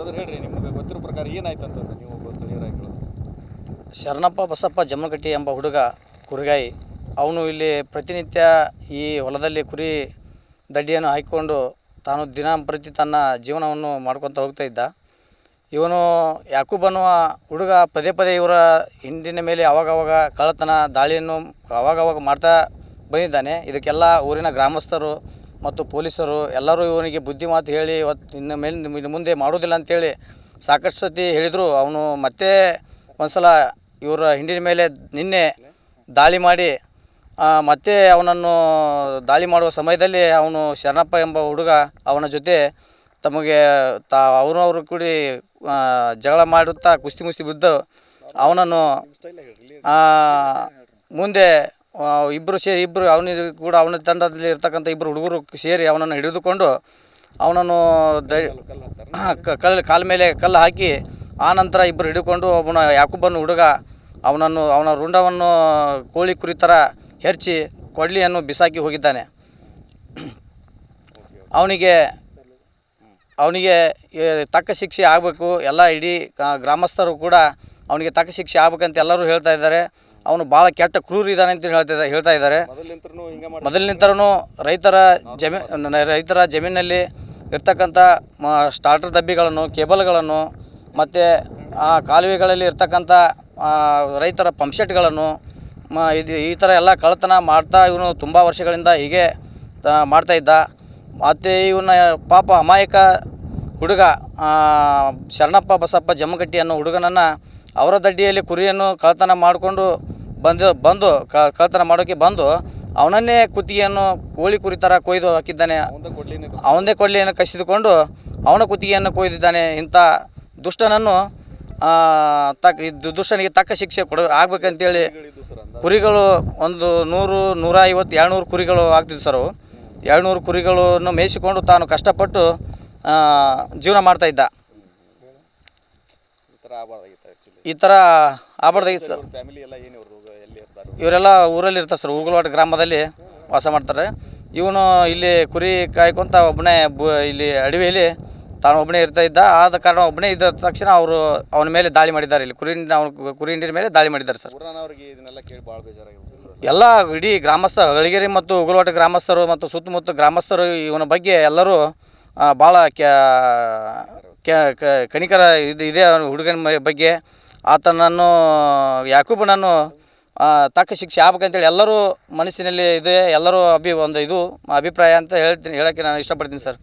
Brother ಹೇಳ್ರಿ, ನಿಮಗೆ ಗೊತ್ತಿರೋ ಪ್ರಕಾರ ಏನಾಯ್ತು ಅಂತಂದ್ರೆ ನೀವು ಸ್ಥಳೀಯರಾಗಿ ಶರಣಪ್ಪ ಬಸಪ್ಪ ಜಮ್ಮನಕಟ್ಟಿ ಎಂಬ ಹುಡುಗ ಕುರಿಗಾಯಿ, ಅವನು ಇಲ್ಲಿ ಪ್ರತಿನಿತ್ಯ ಈ ಹೊಲದಲ್ಲಿ ಕುರಿ ದಡ್ಡಿಯನ್ನು ಹಾಕಿಕೊಂಡು ತಾನು ದಿನಂಪ್ರತಿ ತನ್ನ ಜೀವನವನ್ನು ಮಾಡ್ಕೊತ ಹೋಗ್ತಾ ಇದ್ದ. ಇವನು ಯಾಕೂಬ್ ಅನ್ನುವ ಹುಡುಗ ಪದೇ ಪದೇ ಇವರ ಹಿಂದಿನ ಮೇಲೆ ಅವಾಗವಾಗ ಕಳ್ಳತನ, ದಾಳಿಯನ್ನು ಅವಾಗವಾಗ ಮಾಡ್ತಾ ಬಂದಿದ್ದಾನೆ. ಇದಕ್ಕೆಲ್ಲ ಊರಿನ ಗ್ರಾಮಸ್ಥರು ಮತ್ತು ಪೊಲೀಸರು ಎಲ್ಲರೂ ಇವನಿಗೆ ಬುದ್ಧಿ ಮಾತು ಹೇಳಿ ಇವತ್ತು ಇನ್ನು ಮೇಲೆ ಇನ್ನು ಮುಂದೆ ಮಾಡೋದಿಲ್ಲ ಅಂತೇಳಿ ಸಾಕಷ್ಟು ಸತಿ ಹೇಳಿದರು. ಅವನು ಮತ್ತೆ ಒಂದ್ಸಲ ಇವರ ಹಿಂಡಿನ ಮೇಲೆ ನಿನ್ನೆ ದಾಳಿ ಮಾಡಿ ಮತ್ತೆ ಅವನನ್ನು ದಾಳಿ ಮಾಡುವ ಸಮಯದಲ್ಲಿ ಅವನು ಶರಣಪ್ಪ ಎಂಬ ಹುಡುಗ ಅವನ ಜೊತೆ ತಮಗೆ ತಾ, ಅವನು ಅವರು ಕೂಡಿ ಜಗಳ ಮಾಡುತ್ತಾ ಕುಸ್ತಿ ಮುಸ್ತಿ ಬಿದ್ದು ಅವನನ್ನು ಮುಂದೆ ಇಬ್ಬರು ಸೇರಿ ಇಬ್ಬರು ಅವನಿಗೆ ಕೂಡ ಅವನ ತಂಡದಲ್ಲಿ ಇರ್ತಕ್ಕಂಥ ಇಬ್ಬರು ಹುಡುಗರು ಸೇರಿ ಅವನನ್ನು ಹಿಡಿದುಕೊಂಡು ಅವನನ್ನು ದೈ ಕಲ್ಲು ಕಾಲ ಮೇಲೆ ಕಲ್ಲು ಹಾಕಿ ಆ ನಂತರ ಇಬ್ಬರು ಹಿಡಿದುಕೊಂಡು ಅವನ ಯಾಕೊಬ್ಬನ ಹುಡುಗ ಅವನನ್ನು ಅವನ ರುಂಡವನ್ನು ಕೋಳಿ ಕುರಿ ಥರ ಹೆರ್ಚಿ ಕೊಡ್ಲಿಯನ್ನು ಬಿಸಾಕಿ ಹೋಗಿದ್ದಾನೆ. ಅವನಿಗೆ ಅವನಿಗೆ ತಕ್ಕ ಶಿಕ್ಷೆ ಆಗಬೇಕು. ಎಲ್ಲ ಇಡೀ ಗ್ರಾಮಸ್ಥರು ಕೂಡ ಅವನಿಗೆ ತಕ್ಕ ಶಿಕ್ಷೆ ಆಗಬೇಕಂತ ಎಲ್ಲರೂ ಹೇಳ್ತಾ ಇದ್ದಾರೆ. ಅವನು ಭಾಳ ಕೆಟ್ಟ ಕ್ರೂರ ಇದ್ದಾನೆ ಅಂತ ಹೇಳ್ತಾ ಹೇಳ್ತಾ ಇದ್ದಾರೆ. ಮೊದಲಿನಿಂತರೂ ರೈತರ ಜಮೀ ರೈತರ ಜಮೀನಲ್ಲಿ ಇರ್ತಕ್ಕಂಥ ಮ- ಸ್ಟಾರ್ಟರ್ ದಬ್ಬಿಗಳನ್ನು ಕೇಬಲ್ಗಳನ್ನು ಮತ್ತು ಆ ಕಾಲುವೆಗಳಲ್ಲಿ ಇರ್ತಕ್ಕಂಥ ರೈತರ ಪಂಪ್ಸೆಟ್ಗಳನ್ನು ಮ ಇದು ಈ ಥರ ಎಲ್ಲ ಕಳ್ಳತನ ಮಾಡ್ತಾ ಇವನು ತುಂಬ ವರ್ಷಗಳಿಂದ ಹೀಗೆ ಮಾಡ್ತಾ ಇದ್ದ. ಮತ್ತು ಇವನ ಪಾಪ ಅಮಾಯಕ ಹುಡುಗ ಶರಣಪ್ಪ ಬಸಪ್ಪ ಜಮ್ಮಗಟ್ಟಿ ಅನ್ನೋ ಹುಡುಗನನ್ನು ಅವರ ದಡ್ಡಿಯಲ್ಲಿ ಕುರಿಯನ್ನು ಕಳ್ಳತನ ಮಾಡಿಕೊಂಡು ಬಂದು ಬಂದು, ಕ ಕಳ್ಳತನ ಮಾಡೋಕ್ಕೆ ಬಂದು ಅವನನ್ನೇ ಕುತ್ತಿಗೆಯನ್ನು ಕೋಳಿ ಕುರಿ ಥರ ಕೊಯ್ದು ಹಾಕಿದ್ದಾನೆ. ಅವನದೇ ಕೊಡ್ಲಿಯನ್ನು ಕಸಿದುಕೊಂಡು ಅವನ ಕುತ್ತಿಗೆಯನ್ನು ಕೊಯ್ದಿದ್ದಾನೆ. ಇಂಥ ದುಷ್ಟನನ್ನು ತಕ್ಕ ದುಷ್ಟನಿಗೆ ತಕ್ಕ ಶಿಕ್ಷೆ ಕೊಡ, ಆಗ್ಬೇಕಂತೇಳಿ ಕುರಿಗಳು ಒಂದು ನೂರು, ನೂರ ಐವತ್ತು, ಏಳ್ನೂರು ಕುರಿಗಳು ಆಗ್ತಿದ್ವು ಸರ್ ಅವು. ಕುರಿಗಳನ್ನು ಮೇಯಿಸಿಕೊಂಡು ತಾನು ಕಷ್ಟಪಟ್ಟು ಜೀವನ ಮಾಡ್ತಾ ಇದ್ದ. ಈ ಥರ ಆಗಬಾರ್ದಾಗಿತ್ತು ಸರ್. ಫ್ಯಾಮಿಲಿ ಎಲ್ಲ ಏನು ಇವ್ರದ್ದು? ಎಲ್ಲಿ ಇರ್ತಾರೆ? ಇವರೆಲ್ಲ ಊರಲ್ಲಿ ಇರ್ತಾರೆ ಸರ್. ಉಗುಳವಾಡ ಗ್ರಾಮದಲ್ಲಿ ವಾಸ ಮಾಡ್ತಾರೆ. ಇವನು ಇಲ್ಲಿ ಕುರಿ ಕಾಯ್ಕೊಂತ ಒಬ್ಬನೇ ಬ ಇಲ್ಲಿ ಅಡವಿಯಲ್ಲಿ ತಾನು ಒಬ್ಬನೇ ಇರ್ತಾ ಇದ್ದ. ಆದ ಕಾರಣ ಒಬ್ಬನೇ ಇದ್ದ ತಕ್ಷಣ ಅವರು ಅವನ ಮೇಲೆ ದಾಳಿ ಮಾಡಿದ್ದಾರೆ. ಇಲ್ಲಿ ಕುರಿ ಅವ್ನ ಕುರಿ ಹಿಂಡಿನ ಮೇಲೆ ದಾಳಿ ಮಾಡಿದ್ದಾರೆ ಸರ್. ಅವ್ರಿಗೆ ಇದನ್ನೆಲ್ಲ ಕೇಳಿ ಭಾಳ ಎಲ್ಲ ಇಡೀ ಗ್ರಾಮಸ್ಥ ಹಳಗೇರಿ ಮತ್ತು ಉಗುಳವಾಟ ಗ್ರಾಮಸ್ಥರು ಮತ್ತು ಸುತ್ತಮುತ್ತ ಗ್ರಾಮಸ್ಥರು ಇವನ ಬಗ್ಗೆ ಎಲ್ಲರೂ ಭಾಳ ಕ್ಯಾ ಕನಿಕರ ಇದು ಇದೆ ಹುಡುಗನ ಬಗ್ಗೆ. ಆತನನ್ನು, ಯಾಕೂಬನನ್ನು ನಾನು ತಕ್ಕ ಶಿಕ್ಷೆ ಆಗ್ಬೇಕಂತೇಳಿ ಎಲ್ಲರೂ ಮನಸ್ಸಿನಲ್ಲಿ ಇದೆ, ಎಲ್ಲರೂ ಅಭಿ, ಒಂದು ಇದು, ಅಭಿಪ್ರಾಯ ಅಂತ ಹೇಳ್ತೀನಿ, ಹೇಳೋಕ್ಕೆ ನಾನು ಇಷ್ಟಪಡ್ತೀನಿ ಸರ್.